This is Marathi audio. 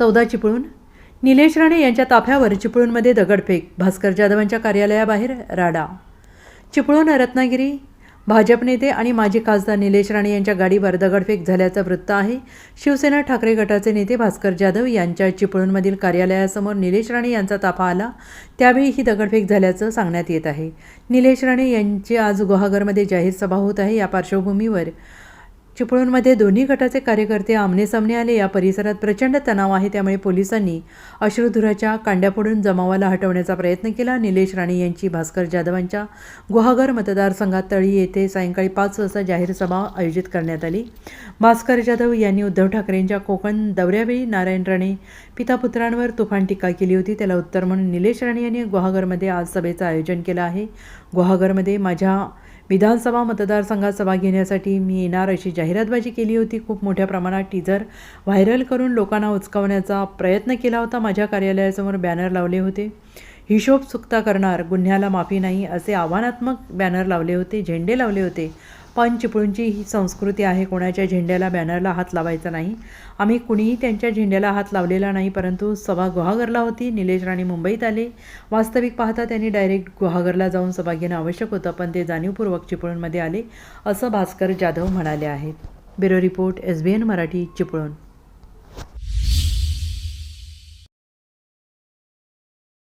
चौदा चिपळूण निलेश राणे यांच्या ताफ्यावर चिपळूणमध्ये दगडफेक भास्कर जाधवांच्या कार्यालयाबाहेर राडा. चिपळूण रत्नागिरी भाजप नेते आणि माजी खासदार निलेश राणे यांच्या गाडीवर दगडफेक झाल्याचं वृत्त आहे. शिवसेना ठाकरे गटाचे नेते भास्कर जाधव यांच्या चिपळूणमधील कार्यालयासमोर निलेश राणे यांचा ताफा आला. त्यावेळी ही दगडफेक झाल्याचं सांगण्यात येत आहे. निलेश राणे यांची आज गुहागरमध्ये जाहीर सभा होत आहे. या पार्श्वभूमीवर चिपळूणमध्ये दोन्ही गटाचे कार्यकर्ते आमनेसामने आले. या परिसरात प्रचंड तणाव आहे त्यामुळे पोलिसांनी अश्रुधुराच्या कांड्या फोडून जमावाला हटवण्याचा प्रयत्न केला. निलेश राणे यांची भास्कर जाधवांच्या गुहागर मतदारसंघात तळी येथे सायंकाळी पाच वाजता जाहीर सभा आयोजित करण्यात आली. भास्कर जाधव यांनी उद्धव ठाकरेंच्या कोकण दौऱ्यावेळी नारायण राणे पितापुत्रांवर तुफान टीका केली होती. त्याला उत्तर म्हणून निलेश राणे यांनी गुहागरमध्ये आज सभेचं आयोजन केलं आहे. गुहागरमध्ये माझ्या विधानसभा मतदारसंघात सभा घेण्यासाठी मी येणार अशी जाहिरातबाजी केली होती. खूप मोठ्या प्रमाणात टीझर व्हायरल करून लोकांना उचकावण्याचा प्रयत्न केला होता. माझ्या कार्यालयासमोर बॅनर लावले होते. हिशोब चुकता करणार गुन्ह्याला माफी नाही असे आव्हानात्मक बॅनर लावले होते झेंडे लावले होते. पण चिपळूणची ही संस्कृती आहे. कोणाच्या झेंड्याला बॅनरला हात लावायचा नाही. आम्ही कुणीही त्यांच्या झेंड्याला हात लावलेला नाही परंतु सभा गुहागरला होती. निलेश राणे मुंबईत आले. वास्तविक पाहता त्यांनी डायरेक्ट गुहागरला जाऊन सभा घेणं आवश्यक होतं पण ते जाणीवपूर्वक चिपळूणमध्ये आले असं भास्कर जाधव म्हणाले आहेत. Bureau report S B N Marathi Chiplun.